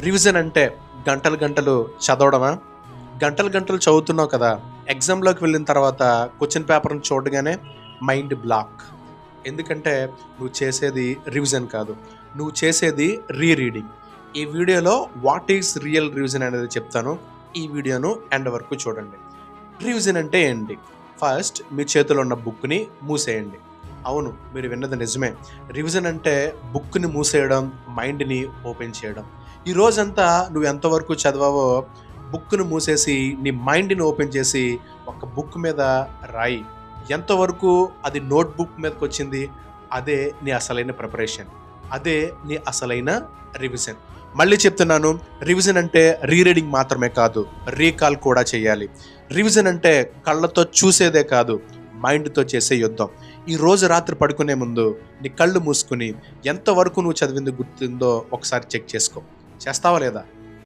Revision అంటే గంటలు గంటలు చదవడమా? గంటలు గంటలు చదువుతున్నావు కదా ఎగ్జామ్లోకి వెళ్ళిన తర్వాత క్వశ్చన్ పేపర్ని చూడగానే మైండ్ బ్లాక్. ఎందుకంటే నువ్వు చేసేది రివిజన్ కాదు నువ్వు చేసేది రీ రీడింగ్ ఈ వీడియోలో వాట్ ఈస్ రియల్ రివిజన్ అనేది చెప్తాను. ఈ వీడియోను ఎండ్ వరకు చూడండి. రివిజన్ అంటే ఏంటి? ఫస్ట్ మీ చేతిలో ఉన్న బుక్ని మూసేయండి. అవును మీరు విన్నది నిజమే. రివిజన్ అంటే బుక్ని మూసేయడం మైండ్ని ఓపెన్ చేయడం. ఈ రోజంతా నువ్వు ఎంతవరకు చదివావో బుక్ను మూసేసి నీ మైండ్ని ఓపెన్ చేసి ఒక బుక్ మీద రాయి. ఎంతవరకు అది నోట్ బుక్ మీదకి వచ్చింది అదే నీ అసలైన ప్రిపరేషన్. అదే నీ అసలైన రివిజన్. మళ్ళీ చెప్తున్నాను రివిజన్ అంటే రీరీడింగ్ మాత్రమే కాదు రీకాల్ కూడా చేయాలి. రివిజన్ అంటే కళ్ళతో చూసేదే కాదు మైండ్తో చేసే యుద్ధం. ఈ రోజు రాత్రి పడుకునే ముందు నీ కళ్ళు మూసుకుని ఎంతవరకు నువ్వు చదివింది గుర్తుందో ఒకసారి చెక్ చేసుకో. చేస్తావా లేదా?